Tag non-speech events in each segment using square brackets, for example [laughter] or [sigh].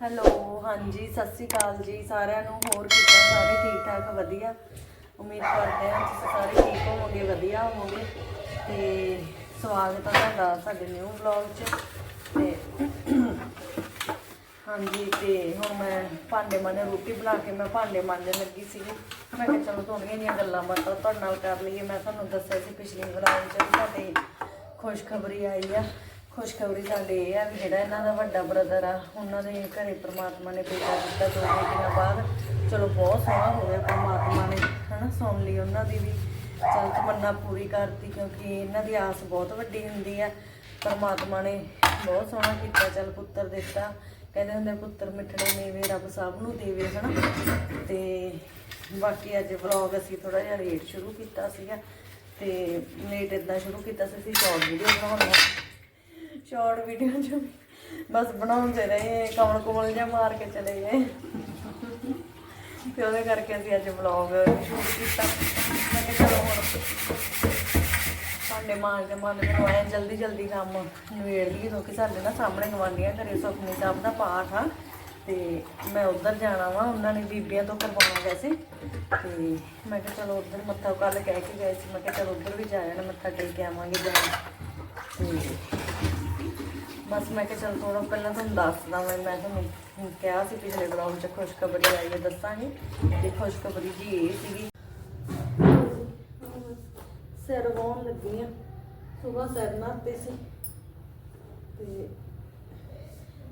Hello, ਹਾਂਜੀ, ਸਤਿ ਸ਼੍ਰੀ ਅਕਾਲ ਜੀ, ਸਾਰਿਆਂ ਨੂੰ ਹੋਰ ਕਿੱਦਾਂ? ਸਾਰੇ ਠੀਕ ਠਾਕ ਵਧੀਆ। ਉਮੀਦ ਕਰਦੇ ਹਾਂ ਤੁਸੀਂ ਸਾਰੇ ਠੀਕ ਹੋਵੋਗੇ, ਵਧੀਆ ਹੋਵੋਗੇ। ਤੇ ਸਵਾਗਤ ਹੈ ਤੁਹਾਡਾ ਸਾਡੇ ਨਿਊ ਵਲੌਗ 'ਚ। ਤੇ ਹਾਂਜੀ, ਤੇ ਹੁਣ ਮੈਂ ਭਾਂਡੇ ਮਾਂਜੇ ਰੋਟੀ ਬਣਾ ਕੇ ਮੈਂ ਭਾਂਡੇ ਮਾਂਜਣ ਲੱਗੀ ਸੀਗੀ। ਮੈਂ ਕਿਹਾ ਚਲੋ ਥੋੜੀਆਂ ਜਿਹੀਆਂ ਗੱਲਾਂ ਬਾਤਾਂ ਤੁਹਾਡੇ ਨਾਲ ਕਰ ਲਈਏ। ਮੈਂ ਤੁਹਾਨੂੰ ਦੱਸਿਆ ਸੀ ਪਿਛਲੀ ਵਲੌਗ 'ਚ ਵੀ ਸਾਡੇ ਖੁਸ਼ਖਬਰੀ ਆਈ ਆ। ਖੁਸ਼ਖਬਰੀ ਸਾਡੇ ਇਹ ਆ ਵੀ ਜਿਹੜਾ ਇਹਨਾਂ ਦਾ ਵੱਡਾ ਬ੍ਰਦਰ ਆ, ਉਹਨਾਂ ਦੇ ਘਰੇ ਪ੍ਰਮਾਤਮਾ ਨੇ ਬੇਟਾ ਦਿੱਤਾ ਦੋ ਦਿਨਾਂ ਬਾਅਦ। ਚਲੋ ਬਹੁਤ ਸੋਹਣਾ ਹੋ ਗਿਆ ਪ੍ਰਮਾਤਮਾ ਨੇ, ਹਨਾ, ਸੁਣ ਲਈ ਉਹਨਾਂ ਦੀ ਵੀ। ਚਲ ਤਮੰਨਾ ਪੂਰੀ ਕਰਤੀ ਕਿਉਂਕਿ ਇਹਨਾਂ ਦੀ ਆਸ ਬਹੁਤ ਵੱਡੀ ਹੁੰਦੀ ਆ। ਪ੍ਰਮਾਤਮਾ ਨੇ ਬਹੁਤ ਸੋਹਣਾ ਕੀਤਾ, ਚਲ ਪੁੱਤਰ ਦਿੱਤਾ। ਕਹਿੰਦੇ ਹੁੰਦੇ ਪੁੱਤਰ ਮਿੱਠੜੇ ਮੇਵੇ ਰੱਬ ਸਭ ਨੂੰ ਦੇਵੇ, ਹਨਾ। ਤੇ ਬਾਕੀ ਅੱਜ ਵਲੌਗ ਅਸੀਂ ਥੋੜਾ ਜਿਹਾ ਲੇਟ ਸ਼ੁਰੂ ਕੀਤਾ ਸੀਗਾ। ਤੇ ਲੇਟ ਇਦਾਂ ਸ਼ੁਰੂ ਕੀਤਾ ਸੀ, ਅਸੀਂ ਸ਼ਾਰਟ ਵੀਡੀਓ ਬਣਾਉਣਾ ਸ਼ਾਰਟ ਵੀਡੀਓ ਚ ਬਸ ਬਣਾਉਂਦੇ ਰਹੇ ਕਮਲ ਕੁਮਲ ਜਿਹਾ ਮਾਰ ਕੇ ਚਲੇ ਗਏ। ਤੇ ਉਹਦੇ ਕਰਕੇ ਅਸੀਂ ਅੱਜ ਵਲੌਗ ਸ਼ੂਟ ਕੀਤਾ। ਮੈਂ ਕਿਹਾ ਚਲੋ ਹੁਣ ਭਾਂਡੇ ਮਾਂਜਦੇ ਮਾਂਜਦੇ ਮੈਨੂੰ ਆਇਆ ਜਲਦੀ ਜਲਦੀ ਕੰਮ ਨਵੇੜ ਲਈਏ, ਕਿਉਂਕਿ ਸਾਡੇ ਨਾ ਸਾਹਮਣੇ ਗਵਾਂਢੀਆਂ ਘਰੇ ਸੁਖਨੀ ਸਾਹਿਬ ਦਾ ਪਾਠ ਆ। ਤੇ ਮੈਂ ਉੱਧਰ ਜਾਣਾ ਵਾ, ਉਹਨਾਂ ਨੇ ਬੀਬੀਆਂ ਤੋਂ ਕਰਵਾਉਣਾ ਵੈਸੇ ਤੇ ਮੈਂ ਕਿਹਾ ਚਲੋ ਉੱਧਰ ਮੱਥਾ ਕੱਲ ਕਹਿ ਕੇ ਗਏ ਸੀ। ਮੈਂ ਕਿਹਾ ਚਲੋ ਉੱਧਰ ਵੀ ਜਾ ਜਾਣਾ, ਮੱਥਾ ਟੇਕ ਕੇ ਆਵਾਂਗੇ ਜਾ ਤੇ ਬਸ ਮੈਂ ਕਿਹਾ ਚਲ ਥੋੜਾ ਪਹਿਲਾਂ ਤੁਹਾਨੂੰ ਦੱਸਦਾ ਮੈਂ ਮੈਂ ਤੁਹਾਨੂੰ ਕਿਹਾ ਸੀ ਪਿਛਲੇ ਬਲੌਗ 'ਚ ਖੁਸ਼ਖਬਰੀ ਆਈ ਹੈ, ਦੱਸਾਂਗੀ। ਤੇ ਖੁਸ਼ਖਬਰੀ ਜੀ ਇਹ ਸੀਗੀ। ਸਿਰ ਵਾਉਣ ਲੱਗੀ ਆ। ਸਵੇਰ ਸਿਰ ਨਹਾਤੇ ਸੀ। ਤੇ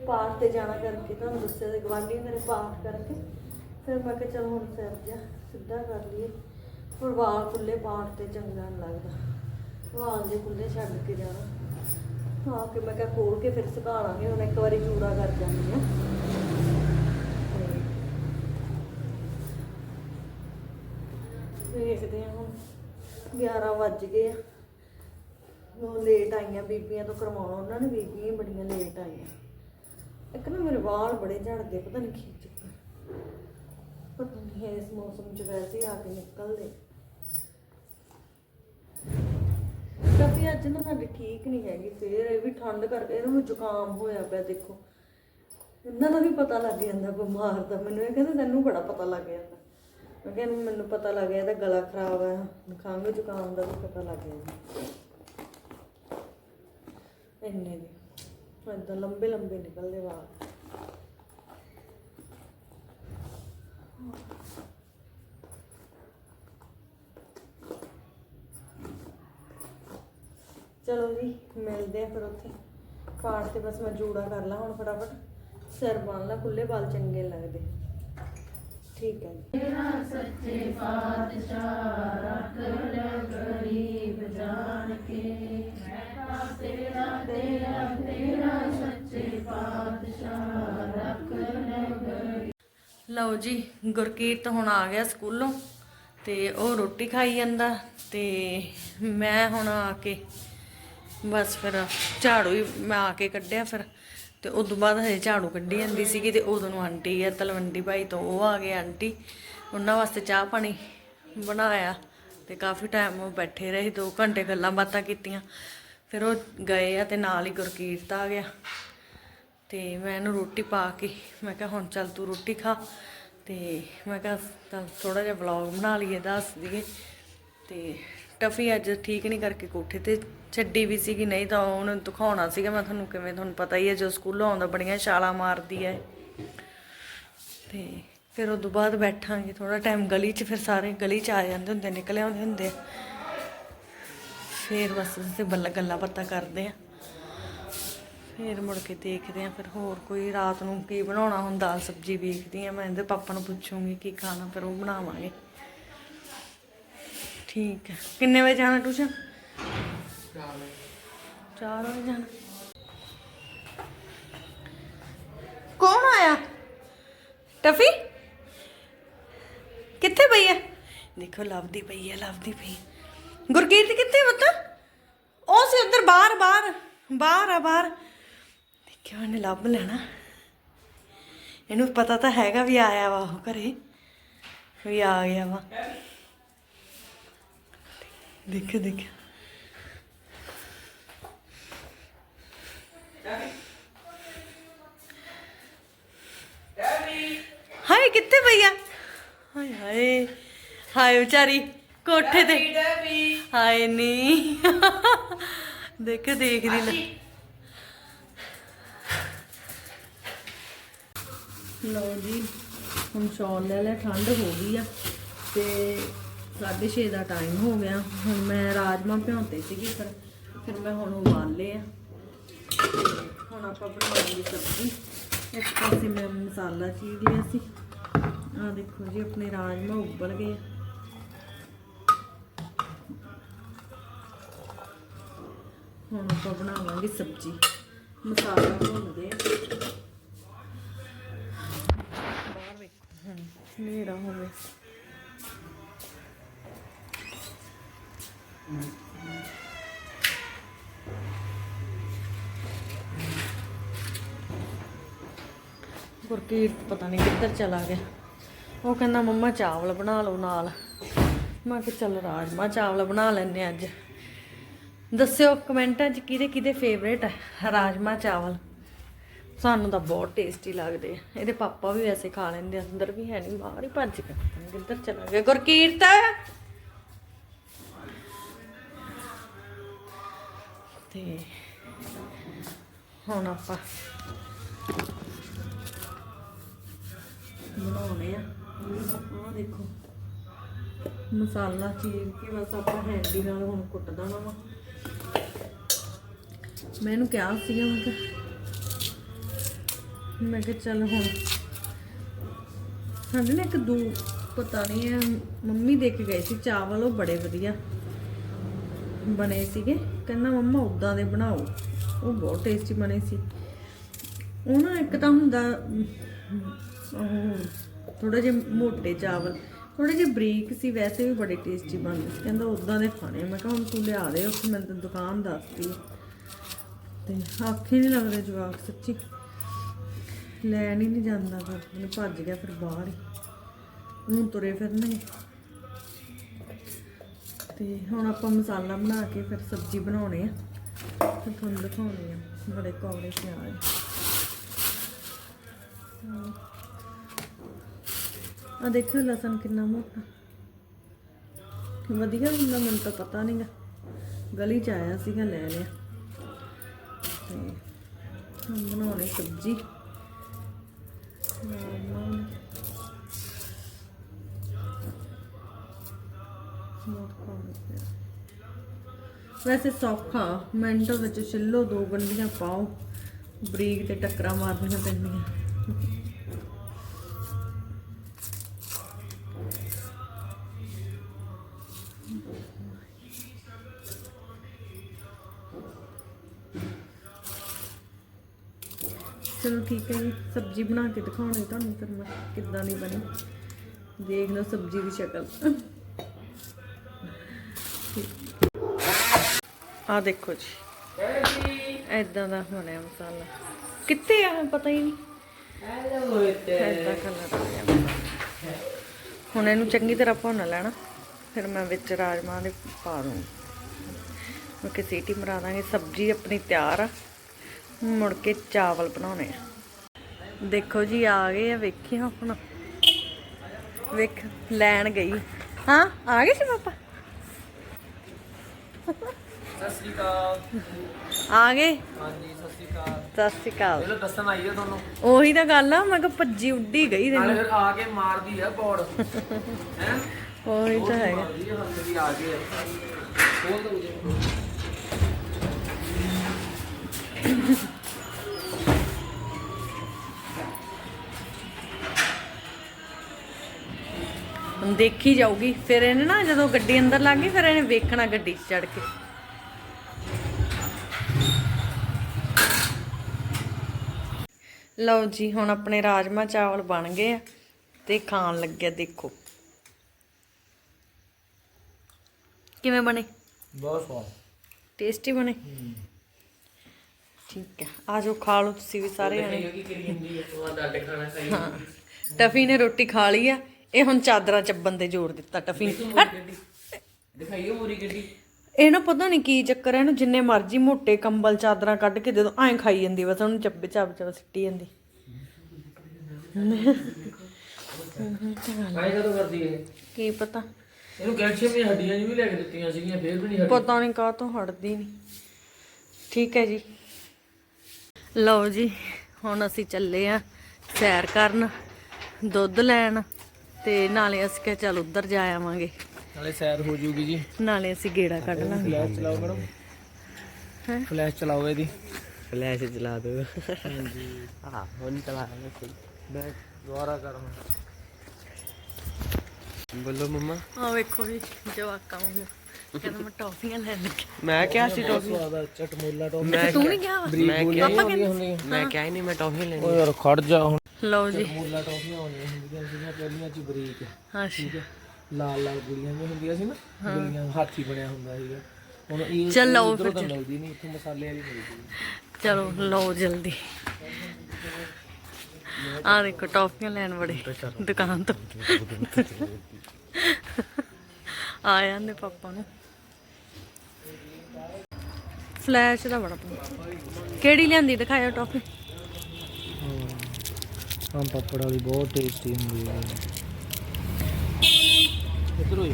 ਪਾਠ ਤੇ ਜਾਣਾ ਕਰਕੇ ਤੁਹਾਨੂੰ ਦੱਸਿਆ ਤੇ ਗਵਾਂਢੀ ਮੇਰੇ ਪਾਠ ਕਰਕੇ। ਫਿਰ ਮੈਂ ਕਿਹਾ ਚਲ ਹੁਣ ਸਿਰ ਜਾ, ਸਿੱਧਾ ਕਰ ਲਈਏ। ਹੁਣ ਵਾਲ ਖੁੱਲੇ ਪਾਠ ਤੇ ਚੰਗਾ ਨਹੀਂ ਲੱਗਦਾ। ਵਾਲ ਦੇ ਖੁੱਲੇ ਛੱਡ ਕੇ ਜਾਣਾ। ਹਾਂ ਕਿ ਮੈਂ ਕਿਹਾ ਖੋਲ ਕੇ ਫਿਰ ਸੁਕਾ ਲਾਂਗੇ ਹੁਣ ਇੱਕ ਵਾਰੀ ਚੂੜਾ ਕਰ ਜਾਂਦੀ ਆ ਦੇਖਦੇ ਵੇਖਦੇ ਆ ਹੁਣ 11 ਵੱਜ ਗਏ ਆ। ਉਹ ਲੇਟ ਆਈਆਂ, ਬੀਬੀਆਂ ਤੋਂ ਕਰਵਾਉਣਾ, ਉਹਨਾਂ ਨੇ ਬੀਬੀਆਂ ਬੜੀਆਂ ਲੇਟ ਆਈਆਂ ਇੱਕ ਨਾ ਮੇਰੇ ਵਾਲ ਬੜੇ ਝੜਦੇ, ਪਤਾ ਨਹੀਂ ਕੀ ਚੱਕਰ। ਪਤਾ ਨਹੀਂ ਇਸ ਮੌਸਮ 'ਚ ਵੈਸੇ ਆ ਕੇ ਨਿਕਲਦੇ। ਕਾਫੀ ਅੱਜ ਨਾ ਸਾਡੀ ਠੀਕ ਨਹੀਂ ਹੈਗੀ, ਫੇਰ ਇਹ ਵੀ ਠੰਡ ਕਰਕੇ ਇਹਨਾਂ ਨੂੰ ਜ਼ੁਕਾਮ ਹੋਇਆ ਪਿਆ, ਦੇਖੋ। ਇਹਨਾਂ ਦਾ ਵੀ ਪਤਾ ਲੱਗ ਜਾਂਦਾ ਬਿਮਾਰ ਦਾ, ਮੈਨੂੰ ਇਹ ਕਹਿੰਦੇ ਤੈਨੂੰ ਬੜਾ ਪਤਾ ਲੱਗ ਜਾਂਦਾ ਮੈਂ ਕਿਹਾ ਮੈਨੂੰ ਪਤਾ ਲੱਗ ਗਿਆ, ਇਹਦਾ ਗਲਾ ਖਰਾਬ ਹੈ ਖੰਘ ਜ਼ੁਕਾਮ ਦਾ ਵੀ ਪਤਾ ਲੱਗ ਗਿਆ। ਇੰਨੇ ਦੇ, ਏਦਾਂ ਲੰਬੇ ਲੰਬੇ ਨਿਕਲਦੇ ਵਾਲ। ਚਲੋ ਜੀ ਮਿਲਦੇ ਆ ਫਿਰ ਉੱਥੇ। ਪਾਠ ਤੇ ਬਸ ਮੈਂ ਜੂੜਾ ਕਰ ਲਾਂ ਹੁਣ ਫਟਾਫਟ। ਸਿਰ ਬੰਨ ਲਾ ਖੁੱਲੇ ਵਾਲ ਚੰਗੇ ਲੱਗਦੇ। ਠੀਕ ਹੈ ਜੀ। ਲਓ ਜੀ ਗੁਰਕੀਰਤ ਹੁਣ ਆ ਗਿਆ ਸਕੂਲੋਂ ਤੇ ਉਹ ਰੋਟੀ ਖਾਈ ਜਾਂਦਾ ਤੇ ਮੈਂ ਹੁਣ ਆ ਕੇ ਬਸ ਫਿਰ ਝਾੜੂ ਹੀ ਮੈਂ ਆ ਕੇ ਕੱਢਿਆ ਫਿਰ, ਤੇ ਉਦੋਂ ਬਾਅਦ ਹਜੇ ਝਾੜੂ ਕੱਢੀ ਜਾਂਦੀ ਸੀਗੀ ਤੇ ਉਦੋਂ ਨੂੰ ਆਂਟੀ ਆ, ਤਲਵੰਡੀ ਭਾਈ ਤੋਂ ਉਹ ਆ ਗਏ ਆਂਟੀ। ਉਹਨਾਂ ਵਾਸਤੇ ਚਾਹ ਪਾਣੀ ਬਣਾਇਆ ਤੇ ਕਾਫੀ ਟਾਈਮ ਉਹ ਬੈਠੇ ਰਹੇ 2 ਘੰਟੇ ਗੱਲਾਂ ਬਾਤਾਂ ਕੀਤੀਆਂ। ਫਿਰ ਉਹ ਗਏ ਆ ਤੇ ਨਾਲ ਹੀ ਗੁਰਕੀਰਤ ਆ ਗਿਆ। ਤੇ ਮੈਂ ਇਹਨੂੰ ਰੋਟੀ ਪਾ ਕੇ, ਮੈਂ ਕਿਹਾ ਹੁਣ ਚੱਲ ਤੂੰ ਰੋਟੀ ਖਾ। ਤੇ ਮੈਂ ਕਿਹਾ ਚੱਲ ਥੋੜਾ ਜਿਹਾ ਵਲੌਗ ਬਣਾ ਲਈਏ, ਦੱਸ ਦਈਏ। ਤੇ ਟਫੀ ਅੱਜ ਠੀਕ ਨਹੀਂ ਕਰਕੇ ਕੋਠੇ ਤੇ ਛੱਡੀ ਵੀ ਸੀਗੀ, ਨਹੀਂ ਤਾਂ ਉਹਨੂੰ ਦਿਖਾਉਣਾ ਸੀਗਾ। ਮੈਂ ਤੁਹਾਨੂੰ ਕਿਵੇਂ ਤੁਹਾਨੂੰ ਪਤਾ ਹੀ ਹੈ, ਜੋ ਸਕੂਲੋਂ ਆਉਂਦਾ, ਬੜੀਆਂ ਛਾਲਾਂ ਮਾਰਦੀ ਹੈ। ਤੇ ਫਿਰ ਉਦੋਂ ਬਾਅਦ ਬੈਠਾਂਗੇ ਥੋੜਾ ਟਾਈਮ ਗਲੀ 'ਚ, ਫਿਰ ਸਾਰੇ ਗਲੀ 'ਚ ਆ ਜਾਂਦੇ ਹੁੰਦੇ, ਨਿਕਲੇ ਆਉਂਦੇ ਹੁੰਦੇ ਫਿਰ ਬਸ ਅਸੀਂ ਬੱਲਾ, ਗੱਲਾਂ ਬਾਤਾਂ ਕਰਦੇ ਆ। ਫਿਰ ਮੁੜ ਕੇ ਦੇਖਦੇ ਆ, ਫਿਰ ਹੋਰ ਕੋਈ ਰਾਤ ਨੂੰ ਕੀ ਬਣਾਉਣਾ ਹੁਣ ਦਾਲ ਸਬਜ਼ੀ ਵੇਖਦੀ ਆ। ਮੈਂ ਇਹਦੇ ਪਾਪਾ ਨੂੰ ਪੁੱਛੂੰਗੀ ਕੀ ਖਾਣਾ, ਫਿਰ ਉਹ ਬਣਾਵਾਂਗੇ। ਠੀਕ ਹੈ। ਕਿੰਨੇ ਵਜੇ ਜਾਣਾ ਟਿਊਸ਼ਨ? 4 ਵਜੇ ਜਾਣਾ। ਕੌਣ ਆਇਆ? ਟਫੀ? ਕਿੱਥੇ ਪਈ ਹੈ ਦੇਖੋ ਲੱਭਦੀ ਪਈ ਹੈ ਲੱਭਦੀ ਪਈ। ਗੁਰਕੀਰਤ ਕਿੱਥੇ ਪੁੱਤ? ਉਹ ਸੀ ਉੱਧਰ ਬਾਹਰ ਬਾਹਰ। ਬਾਹਰ ਆ ਬਾਹਰ। ਦੇਖਿਓ ਇਹਨੇ ਲੱਭ ਲੈਣਾ। ਇਹਨੂੰ ਪਤਾ ਤਾਂ ਹੈਗਾ ਵੀ ਆਇਆ ਵਾ ਉਹ ਘਰੇ। ਵੀ ਆ ਗਿਆ ਵਾ। ਦੇਖੋ ਦੇਖੋ ਹਾਏ ਕਿੱਥੇ ਪਈ ਆ? ਹਾਏ ਹਾਏ ਹਾਏ ਵਿਚਾਰੀ ਕੋਠੇ ਤੇ। ਹਾਏ ਨੀ। ਦੇਖ ਦੇਖਦੀ ਲੈ ਲਓ ਜੀ ਹੁਣ ਸ਼ਾਲ ਲੈ ਲੈ ਠੰਡ ਹੋ ਗਈ ਆ ਤੇ 6:30 ਦਾ ਟਾਈਮ ਹੋ ਗਿਆ। ਹੁਣ ਮੈਂ ਰਾਜਮਾ ਭਿਉਂਤੇ ਸੀਗੇ ਫਿਰ ਫਿਰ ਮੈਂ ਹੁਣ ਉਬਾਲੇ ਆ। ਹੁਣ ਆਪਾਂ ਬਣਾਵਾਂਗੇ ਸਬਜ਼ੀ। ਇੱਕ ਪਾਸੇ ਮੈਂ ਮਸਾਲਾ ਚੀਰ ਲਿਆ ਸੀ। ਆ ਦੇਖੋ ਜੀ, ਆਪਣੇ ਰਾਜਮਾ ਉਬਲ ਗਏ। ਹੁਣ ਆਪਾਂ ਬਣਾਵਾਂਗੇ ਸਬਜ਼ੀ। ਮਸਾਲਾ ਭੁੰਨਦੇ ਬਾਹਰ ਵੇਖੋ ਹੁਣ ਹਨੇਰਾ ਹੋਵੇ। ਗੁਰਕੀਰਤ ਪਤਾ ਨਹੀਂ ਕਿੱਧਰ ਚਲਾ ਗਿਆ। ਉਹ ਕਹਿੰਦਾ, ਮੰਮਾ, ਚਾਵਲ ਬਣਾ ਲਓ ਨਾਲ। ਮੈਂ ਕਿਹਾ, ਚੱਲ ਰਾਜਮਾ ਚਾਵਲ ਬਣਾ ਲੈਣੇ ਅੱਜ। ਦੱਸਿਓ ਕਮੈਂਟਾਂ 'ਚ ਕਿਹਦੇ ਕਿਹਦੇ ਫੇਵਰੇਟ ਹੈ ਰਾਜਮਾ ਚਾਵਲ। ਸਾਨੂੰ ਤਾਂ ਬਹੁਤ ਟੇਸਟੀ ਲੱਗਦੇ ਆ। ਇਹਦੇ ਪਾਪਾ ਵੀ ਵੈਸੇ ਖਾ ਲੈਂਦੇ ਅੰਦਰ ਵੀ ਹੈ ਨਹੀਂ ਬਾਹਰ ਹੀ ਭੱਜ ਕੇ ਕਿੱਧਰ ਚਲਾ ਗਿਆ। ਗੁਰਕੀਰਤ! ਤੇ ਹੁਣ ਆਪਾਂ ਬਣਾਉਣੇ ਆ। ਆਹ ਦੇਖੋ। ਮਸਾਲਾ ਚੀਰ ਕੇ ਬਸ ਆਪਾਂ ਹੈਂਡੀ ਨਾਲ ਹੁਣ ਕੁੱਟ ਦੇਣਾ ਵਾ। ਮੈਂ ਇਹਨੂੰ ਕਿਹਾ ਸੀਗਾ, ਮੈਂ ਕਿਹਾ ਮੈਂ ਕਿਹਾ ਚੱਲ ਹੁਣ। ਸਾਡੇ ਨੇ ਇੱਕ ਦੋ ਪਤਾ ਨਹੀਂ ਹੈ, ਮੰਮੀ ਦੇ ਕੇ ਗਏ ਸੀ, ਚਾਵਲ ਉਹ ਬੜੇ ਵਧੀਆ ਬਣੇ ਸੀਗੇ। ਕਹਿੰਦਾ, ਮੰਮਾ ਉਦਾਂ ਦੇ ਬਣਾਓ। ਉਹ ਬਹੁਤ ਟੇਸਟੀ ਬਣੇ ਸੀ। ਉਹ ਨਾ ਇੱਕ ਤਾਂ ਹੁੰਦਾ ਉਹ ਥੋੜਾ ਜਿਹਾ ਮੋਟੇ ਚਾਵਲ ਥੋੜੇ ਜਿਹੇ ਬਰੀਕ ਸੀ, ਵੈਸੇ ਵੀ ਬੜੇ ਟੇਸਟੀ ਬਣਦੇ ਸੀ। ਕਹਿੰਦਾ ਉਦਾਂ ਦੇ ਖਾਣੇ ਮੈਂ ਕਿਹਾ ਹੁਣ ਤੂੰ ਲਿਆ ਦੇ, ਉੱਥੇ ਮੈਂ ਤੈਨੂੰ ਦੁਕਾਨ ਦੱਸਤੀ। ਤੇ ਆਖੇ ਨਹੀਂ ਲੱਗਦੇ ਜਵਾਕ, ਸੱਚੀ। ਲੈਣ ਹੀ ਨਹੀਂ ਜਾਂਦਾ ਫਿਰ ਮੈਨੂੰ ਭੱਜ ਗਿਆ ਫਿਰ ਬਾਹਰ ਹੀ। ਹੁਣ ਤੁਰੇ ਫਿਰਨੇ ਤੇ ਹੁਣ ਆਪਾਂ ਮਸਾਲਾ ਬਣਾ ਕੇ ਫਿਰ ਸਬਜ਼ੀ ਬਣਾਉਣੇ ਆ। ਤੇ ਤੁਹਾਨੂੰ ਦਿਖਾਉਣੇ ਆ। ਬੜੇ ਕੌੜੇ ਪਿਆਜ਼। ਆ ਦੇਖੋ ਲਸਣ ਕਿੰਨਾ ਮੋਟਾ। ਵਧੀਆ ਹੁੰਦਾ, ਮੈਨੂੰ ਤਾਂ ਪਤਾ ਨਹੀਂਗਾ ਗਲੀ ਚ ਆਇਆ ਸੀਗਾ, ਲੈ ਲਿਆ। ਤੇ ਹੁਣ ਬਣਾਉਣੀ ਸਬਜ਼ੀ। ਵੈਸੇ ਸੌਖਾ, ਮਿੰਟ ਵਿੱਚ ਛਿੱਲੋ ਦੋ ਗੰਢੀਆਂ ਪਾਓ। ਬਰੀਕ ਤੇ ਟੱਕਰਾਂ ਮਾਰਨੀਆਂ ਪੈਂਦੀਆਂ। ਠੀਕ ਹੈ ਜੀ, ਸਬਜ਼ੀ ਬਣਾ ਕੇ ਦਿਖਾਉਣੀ ਤੁਹਾਨੂੰ ਫਿਰ ਮੈਂ ਕਿੱਦਾਂ ਦੀ ਬਣੀ। ਦੇਖ ਲਓ ਸਬਜ਼ੀ ਦੀ ਸ਼ਕਲ। ਆ ਦੇਖੋ ਜੀ ਐਦਾਂ ਦਾ ਹੋਣਾ ਮਸਾਲਾ। ਕਿੱਥੇ ਆ ਪਤਾ ਹੀ ਨਹੀਂ। ਐਦਾਂ ਕਲਰ ਆ ਗਿਆ। ਹੁਣ ਇਹਨੂੰ ਚੰਗੀ ਤਰ੍ਹਾਂ ਭੁੰਨ ਲੈਣਾ, ਫਿਰ ਮੈਂ ਵਿੱਚ ਰਾਜਮਾਂਹ ਦੇ ਪਾ ਦੂੰਗੀ। ਕਿਉਂਕਿ ਸੀਟੀ ਮਰਾ ਦਾਂਗੇ, ਸਬਜ਼ੀ ਆਪਣੀ ਤਿਆਰ ਆ। ਮੁੜ ਕੇ ਚਾਵਲ ਬਣਾਉਣੇ ਆ। ਦੇਖੋ ਜੀ ਆ ਗਏ ਆ ਵੇਖਿਓ ਹੁਣ। ਵੇਖ ਲੈਣ ਗਈ। ਹਾਂ ਆ ਗਏ ਸੀ ਪਾਪਾ? ਸਤਿ ਸ੍ਰੀ ਅਕਾਲ। ਆ ਗਏ? ਹਾਂਜੀ ਸਤਿ ਸ੍ਰੀ ਅਕਾਲ। ਸਤਿ ਸ਼੍ਰੀ ਅਕਾਲ। ਇਹਨੂੰ ਦੱਸਣ ਆਈ ਆ ਤੁਹਾਨੂੰ? ਉਹੀ ਤਾਂ ਗੱਲ ਆ ਮੈਂ ਕਿਹਾ ਭੱਜੀ ਉੱਡੀ ਗਈ ਨਾਲੇ ਫਿਰ ਆ ਕੇ ਮਾਰਦੀ ਆ ਬੋੜ [laughs] ਹੈ? ਉਹੀ ਤਾਂ ਹੈਗਾ। ਆ ਆ ਦੇਖੀ ਜਾਊਗੀ। ਫਿਰ ਇਹਨੇ ਨਾ ਜਦੋਂ ਗੱਡੀ ਅੰਦਰ ਲੱਗ ਗਈ ਫਿਰ ਇਹਨੇ ਵੇਖਣਾ ਗੱਡੀ 'ਚ ਚੜ ਕੇ। ਲਓ ਜੀ ਹੁਣ ਆਪਣੇ ਰਾਜਮਾ ਚਾਵਲ ਬਣ ਗਏ ਆ ਤੇ ਖਾਣ ਲੱਗਿਆ ਦੇਖੋ। ਕਿਵੇਂ ਬਣੇ? ਬਹੁਤ ਸਵਾਦ। ਟੇਸਟੀ ਬਣੇ? ਠੀਕ ਹੈ ਆ ਜਾਓ ਖਾ ਲਓ ਤੁਸੀਂ ਵੀ ਸਾਰੇ ਜਣੇ। ਟਫੀ ਨੇ ਰੋਟੀ ਖਾ ਲਈ ਆ। ਇਹ ਹੁਣ ਚਾਦਰਾਂ ਚੱਬਣ ਤੇ ਜ਼ੋਰ ਦਿੱਤਾ ਟਫੀ। ਦਿਖਾਈਓ ਮੋਰੀ ਗੱਡੀ। ਇਹ ਨਾ ਪਤਾ ਨਹੀਂ ਕੀ ਚੱਕਰ ਹੈ ਇਹਨੂੰ ਜਿੰਨੇ ਮਰਜ਼ੀ ਮੋਟੇ ਕੰਬਲ ਚਾਦਰਾਂ ਕੱਢ ਕੇ ਦੇ ਦੋ ਐਂ ਖਾਈ ਜਾਂਦੀ ਬਸ ਉਹਨੂੰ ਚੱਬੇ ਚੱਬ ਚੱਬ ਸਿੱਟੀ ਜਾਂਦੀ। ਆਏ ਕਦੋਂ ਕਰਦੀ ਇਹ? ਕੀ ਪਤਾ। ਇਹਨੂੰ ਕੈਲਸ਼ੀਅਮ ਦੀਆਂ ਹੱਡੀਆਂ ਜੀ ਵੀ ਲੈ ਕੇ ਦਿੱਤੀਆਂ ਸੀਗੀਆਂ ਫੇਰ ਵੀ ਨਹੀਂ ਪਤਾ ਨਹੀਂ ਕਾਹ ਤੋਂ ਹਟਦੀ ਨਹੀਂ ਠੀਕ ਹੈ ਜੀ। ਲਓ ਜੀ ਹੁਣ ਅਸੀਂ ਚੱਲੇ ਆ ਸੈਰ ਕਰਨ ਦੁੱਧ ਲੈਣ। ਤੇ ਨਾਲੇ ਅਸੀਂ ਕਿਹਾ ਚੱਲ ਉੱਧਰ ਜਾ ਆਵਾਂਗੇ। ਨਾਲੇ ਸੈਰ ਹੋ ਜੂਗੀ ਜੀ। ਨਾਲੇ ਅਸੀਂ ਗੇੜਾ ਕੱਢ ਲਾਂਗੇ। ਫਲੈਸ਼ ਚਲਾਓ ਮੈਡਮ। ਹੈਂ? ਫਲੈਸ਼ ਚਲਾਓ ਇਹਦੀ। ਫਲੈਸ਼ ਚਲਾ ਦੋ ਹਾਂ ਹੁਣ ਚਲਾ ਲੈ ਮੈਂ ਦੁਬਾਰਾ ਕਰਾਂ ਬੋਲੋ ਮੰਮਾ। ਆ ਵੇਖੋ ਵੀ ਜਵਾਕਾਂ ਨੂੰ ਕਹਿੰਦਾ ਮੈਂ ਟੌਫੀਆਂ ਲੈਣ ਲੱਗੀ। ਮੈਂ ਕਿਹਾ ਸੀ ਟੋਫੀ ਚਟਮੋਲਾ ਮੈਂ ਤੂੰ ਨਹੀਂ ਗਿਆ ਵਾ? ਮੈਂ ਕਿਹਾ ਮੈਂ ਕਿਹਾ ਹੀ ਨਹੀਂ ਮੈਂ ਟੋਫੀ ਲੈਣੀ ਓ ਯਾਰ ਖੜ ਜਾ ਹੁਣ। ਲਓ ਜੀ। ਮੋਲਾ ਟੋਫੀਆਂ ਹੋਣੀਆਂ ਹੁੰਦੀਆਂ ਸੀਗੀਆਂ ਪਹਿਲੀਆਂ ਚ ਬਰੀਕ ਅੱਛਾ। ਲਾਲ ਲਾਲ ਗੁੜੀਆਂ ਵੀ ਹੁੰਦੀਆਂ ਸੀ ਨਾ ਗੁੜੀਆਂ ਹਾਥੀ ਬਣਿਆ ਹੁੰਦਾ ਸੀਗਾ। ਹੁਣ ਇਹ ਚੱਲ ਫਿਰ ਮਿਲਦੀ ਨਹੀਂ ਇੱਥੋਂ ਮਸਾਲੇ ਵਾਲੀ ਮਿਲਦੀ ਚਲੋ ਲਓ ਜਲਦੀ। ਆ ਦੇਖੋ ਟੌਫੀਆਂ ਲੈਣ ਬੜੇ ਦੁਕਾਨ ਤੋਂ। ਆ ਜਾਂਦੇ ਪਾਪਾ ਨੂੰ। ਫਲੈਸ਼ ਦਾ ਬੜਾ। ਕਿਹੜੀ ਲਿਆਂਦੀ ਦਿਖਾਇਓ ਟੌਫੀ? ਆਮ ਪੱਪੜ ਵਾਲੀ ਬਹੁਤ ਟੇਸਟੀ ਹੁੰਦੀ ਹੈ। ਇਧਰ ਹੋਈ।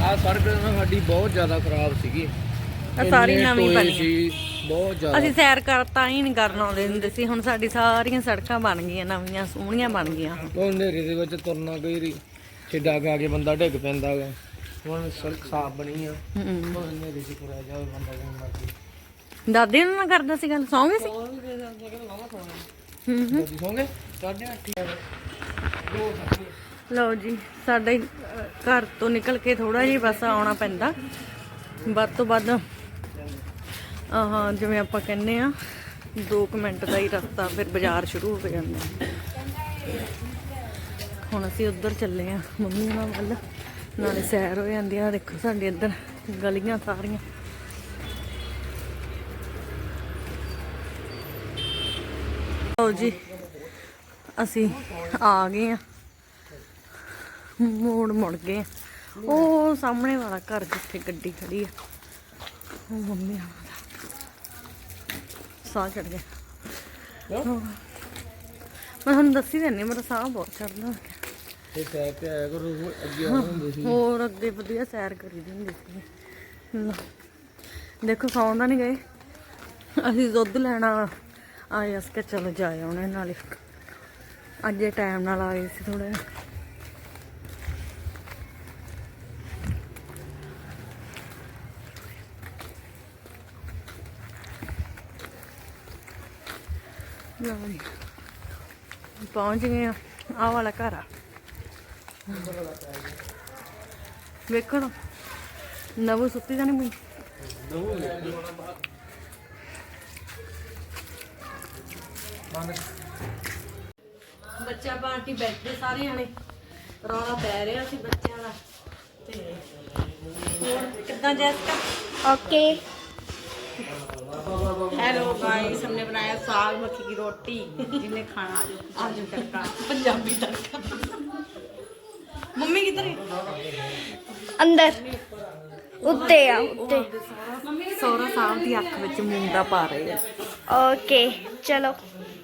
ਆ ਸੜਕ ਨਾ ਸਾਡੀ ਬਹੁਤ ਜ਼ਿਆਦਾ ਖਰਾਬ ਸੀਗੀ। ਆ ਸਾਰੀ ਇੰਨੇ ਨਵੀਂ ਟੋਏ ਬਣੀ ਸੀ ਬਹੁਤ ਜ਼ਿਆਦਾ। ਅਸੀਂ ਸੈਰ ਕਰ ਤਾਂ ਹੀ ਨਹੀਂ ਕਰਨ ਆਉਂਦੇ ਹੁੰਦੇ ਸੀ ਹੁਣ ਸਾਡੀ ਸਾਰੀਆਂ ਸੜਕਾਂ ਬਣ ਗਈਆਂ ਨਵੀਆਂ ਸੋਹਣੀਆਂ ਬਣ ਗਈਆਂ। ਉਹ ਹਨੇਰੇ ਦੇ ਵਿੱਚ ਤੁਰਨਾ ਕਈ ਰੀ ਛਿੱਡਾ ਖਾ ਕੇ ਬੰਦਾ ਡਿੱਗ ਪੈਂਦਾ ਗਾ ਹੁਣ ਸੜਕ ਸਾਫ਼ ਬਣੀ ਆ। ਹੂੰ। ਹੁਣ ਹਨੇਰੇ ਚ ਤੁਰਿਆ ਜਾਵੇ ਬੰਦਾ ਜਿੰਨਾ ਮਰਜ਼ੀ ਦਾਦੀ ਨੂੰ ਨਾ ਕਰਦਾ ਸੀ ਗੱਲ ਸੌਂ? ਗਏ ਸੀ ਹੂੰ ਹੂੰ। ਠੀਕ ਲਓ ਜੀ ਸਾਡੇ ਘਰ ਤੋਂ ਨਿਕਲ ਕੇ ਥੋੜਾ ਜਿਹਾ ਬਸ ਆਉਣਾ ਪੈਂਦਾ। ਵੱਧ ਤੋਂ ਵੱਧ ਆਹ ਜਿਵੇਂ ਆਪਾਂ ਕਹਿੰਨੇ ਆ 2 ਮਿੰਟ ਦਾ ਹੀ ਰਸਤਾ ਫਿਰ ਬਾਜ਼ਾਰ ਸ਼ੁਰੂ ਹੋ ਜਾਂਦਾ। ਹੁਣ ਅਸੀਂ ਉੱਧਰ ਚੱਲੇ ਆ ਮੰਮੀ ਉਹਨਾਂ ਵੱਲ। ਨਾਲੇ ਸੈਰ ਹੋ ਜਾਂਦੀ ਆ ਦੇਖੋ ਸਾਡੇ ਇੱਧਰ ਗਲੀਆਂ ਸਾਰੀਆਂ। ਲਓ ਜੀ। ਅਸੀਂ ਆ ਗਏ ਆ। ਮੋੜ ਮੁੜ ਗਏ ਆ। ਉਹ ਸਾਹਮਣੇ ਵਾਲਾ ਘਰ ਜਿੱਥੇ ਗੱਡੀ ਖੜੀ ਆ। ਉਹ ਮੰਮੀ ਦਾ ਸਾਹ ਚੜ ਗਿਆ। ਮੈਂ ਤੁਹਾਨੂੰ ਦੱਸੀ ਦਿੰਨੀ ਮੇਰਾ ਸਾਹ ਬਹੁਤ ਚੜਦਾ ਤੇ ਸੈਰ ਤੇ ਆਇਆ ਕਰੋ ਅੱਗੇ ਆਉਂਦੇ ਸੀ। ਹੋਰ ਅੱਗੇ ਵਧੀਆ ਸੈਰ ਕਰੀ ਦੀ ਹੁੰਦੀ ਸੀ। ਦੇਖੋ ਸੌਂਦਾ ਨਹੀਂ ਗਏ। ਅਸੀਂ ਦੁੱਧ ਲੈਣਾ ਆਏ ਅਸ ਚਲੋ ਜਾਏ ਆਉਣੇ ਨਾਲੇ। ਅੱਜ ਇਹ ਟਾਈਮ ਨਾਲ ਆਏ ਸੀ ਥੋੜਾ ਲਓ ਪਹੁੰਚ ਗਏ ਆ। ਆਹ ਵਾਲਾ ਘਰ ਆ। ਵੇਖੋ ਨਾ ਨਵੂ ਸੁੱਤੀ ਤਾਂ ਨਹੀਂ ਪਈ? ਬੱਚਾ ਪਾਰਟੀ ਬੈਠੇ ਸਾਰੇ ਜਣੇ ਰੌਲਾ ਪੈ ਰਿਹਾ ਸੀ ਬੱਚਿਆਂ ਦਾ ਤੇ ਹੋਰ ਕਿੱਦਾਂ ਜੈਸਕਾ ओके हेलो गाइस हमने बनाया साग मक्की की रोटी जिन्हें खाना आज तड़का ਪੰਜਾਬੀ ਤੜਕਾ ਮੰਮੀ ਕਿੱਧਰ ਹੈ अंदर उत्ते आ उत्ते ਸੋਹਰਾ ਸਾਹਿਬ ਦੀ ਅੱਖ ਵਿੱਚ ਮੁੰਡਾ ਪਾ ਰਹੇ ਆ ओके चलो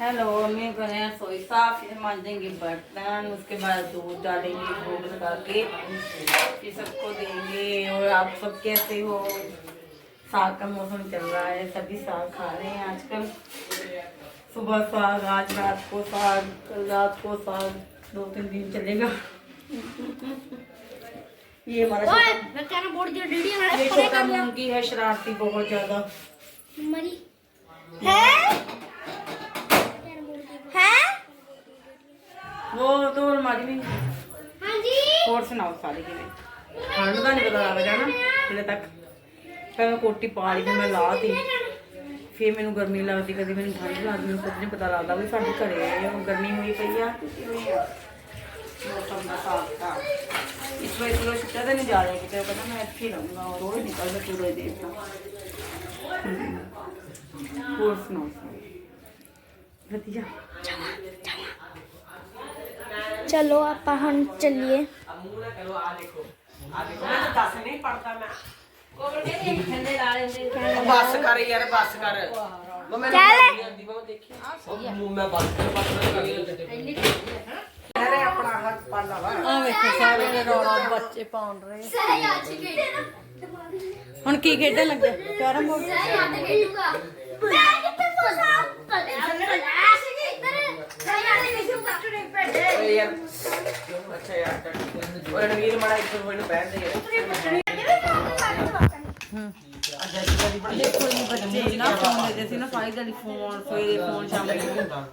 हेलो हमें बने सोई साफ़ फिर मांजेंगे बर्तन उसके बाद दूध डालेंगे भोग लगा के फिर सबको देंगे और आप सब कैसे हो? साग का मौसम चल रहा है सभी साग खा रहे हैं आजकल। सुबह साग आज रात को साग कल रात को साग दो तीन दिन चलेगा। ये हमारा छोटा- ये छोटा मुंगी है शरारती बहुत ज़्यादा। है? ਉਹ ਤੋਂ ਅਲਮਾਰੀ ਹੋਰ ਸੁਣਾਓ ਸਾਰੇ ਕਿਵੇਂ? ਠੰਡ ਦਾ ਨਹੀਂ ਪਤਾ ਲੱਗਦਾ ਨਾ ਤੱਕ। ਪਹਿਲਾਂ ਕੋਟੀ ਪਾ ਲਈ ਫਿਰ ਮੈਂ ਲਾਤੀ। ਫਿਰ ਮੈਨੂੰ ਗਰਮੀ ਲੱਗਦੀ ਕਦੇ ਮੈਨੂੰ ਠੰਡ ਲੱਗਦੀ ਮੈਨੂੰ ਕੁਝ ਨਹੀਂ ਪਤਾ ਲੱਗਦਾ ਵੀ ਸਾਡੇ ਘਰੇ ਗਰਮੀ ਹੋਈ ਪਈ ਆ। ਕਿਵੇਂ ਮੌਸਮ ਦਾ ਸਾਥਾ ਇਸ ਵਾਰ ਪੂਰਾ ਨਹੀਂ ਜਾ ਰਿਹਾ ਕਿਤੇ ਮੈਂ ਇੱਥੇ ਰਹੂੰਗਾ ਰੋਜ਼ ਨਿਕਲਦਾ ਪੂਰੇ ਦੇਰ ਤਾਂ। ਹੋਰ ਸੁਣਾਓ ਵਧੀਆ। ਆਪਾਂ ਹੁਣ ਚੱਲੀਏ। ਬੱਸ ਕਰ ਯਾਰ ਬੱਸ ਕਰ। ਮੈਂ ਚੱਲ ਮੈਂ ਬੱਸ ਕਰ ਬੱਸ ਕਰੀ ਅਰੇ ਆਪਣਾ ਹੱਥ ਪਾਲਾ ਵਾ। ਆ ਵੇਖੋ ਸਾਰੇ ਦੇ ਰੌਲਾ ਬੱਚੇ ਪਾਉਣ ਰਹੇ ਹੁਣ ਕੀ ਖੇਡਣ ਲੱਗੇ? ਕੈਰਮ ਬੋਰਡ ਮੈਂ ਕਿੱਥੇ ਫਸਾ? ਮੈਂ ਓਏ ਯਾਰ ਅੱਛਾ ਯਾਰ ਉਹ ਰਣਵੀਰ ਮੜਾ ਇੱਕ ਮਿੰਟ ਬੈਠ ਦੇ ਯਾਰ ਦੇਖੋ ਜੀ ਬੱਚੇ ਨਾ ਫੋਨ ਦੇ ਸੀ ਨਾ ਸਾਰੀ ਦਿਹਾੜੀ ਫੋਨ ਸਵੇਰੇ ਫੋਨ ਸ਼ਾਮੀ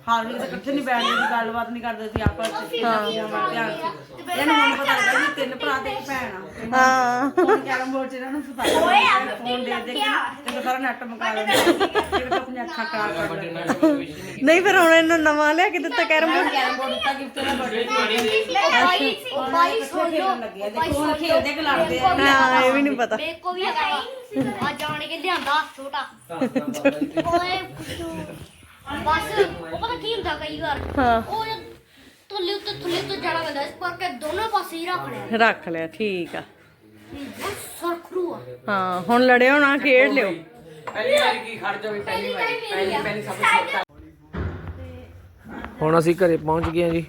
ਹਾਲ ਵੇਲੇ ਤਾਂ ਇਕੱਠੇ ਨਹੀਂ ਬੈਠਦੇ ਸੀ ਗੱਲਬਾਤ ਨਹੀਂ ਕਰਦੇ ਸੀ ਆਪਸ ਵਿੱਚ ਹਾਂ ਬੜਾ ਧਿਆਨ ਸੀ। ਇਹਨੂੰ ਹੁਣ ਪਤਾ ਲੱਗਾ ਵੀ ਤਿੰਨ ਭਰਾ ਤੇ ਇੱਕ ਭੈਣ ਆ। ਹਾਂ। ਫੋਨ ਕੈਰਮ ਬੋਰਡ 'ਚ ਇਹਨਾਂ ਨੂੰ ਪਤਾ ਫੋਨ ਦੇ ਦੇ ਕੇ ਤੇ ਸਾਰਾ ਨੈਟ ਮੁਕਾ ਲੈਂਦੇ ਫਿਰ ਤਾਂ ਆਪਣੀਆਂ ਅੱਖਾਂ ਖਰਾਬ ਕਰ ਲੈਂਦੇ ਨਹੀਂ ਫਿਰ ਹੁਣ ਇਹਨੂੰ ਨਵਾਂ ਲਿਆ ਕੇ ਦਿੱਤਾ ਕੈਰਮ ਬੋਰਡ? Carrom board. ਦਿੱਤਾ ਗਿਫਟ ਦਾ ਬਰਥਡੇ ਬਾਈ ਬਾਈ ਖੇਡਣ ਲੱਗੇ ਆ ਦੇਖੋ ਹੁਣ ਖੇਡਦੇ ਕਿ ਲੜਦੇ ਆ। ਹਾਂ ਇਹ ਵੀ ਨਹੀਂ ਪਤਾ। ਮੇਰੇ ਕੋ ਵੀ ਹੈਗਾ ਆ ਜਾਣ ਕੇ ਲਿਆਂਦਾ ਛੋਟਾ। ਓਏ ਕੁੱਤੂ ਬਸ ਉਹ ਪਤਾ ਕੀ ਹੁੰਦਾ ਕਈ ਵਾਰ? ਹਾਂ। ਉਹ ਜਦ ਥੱਲੇ ਉੱਤੇ ਥੱਲੇ ਉੱਤੇ ਜਾਣਾ ਪੈਂਦਾ ਇਸ ਕਰਕੇ ਦੋਨੋਂ ਪਾਸੇ ਹੀ ਰੱਖ ਲਿਆ। ਰੱਖ ਲਿਆ ਠੀਕ ਆ। ਬਹੁਤ ਸਰਖਰੂ ਆ। ਹਾਂ ਹੁਣ ਲੜਿਓ ਨਾ ਖੇਡ ਲਿਓ। ਪਹਿਲੀ ਵਾਰੀ ਕੀ ਖੜ ਜਾ ਵੀ ਪਹਿਲੀ ਵਾਰੀ ਪਹਿਲੀ ਪਹਿਲੀ ਸਭ ਤੋਂ ਹੁਣ ਅਸੀਂ ਘਰੇ ਪਹੁੰਚ ਗਏ ਹਾਂ ਜੀ।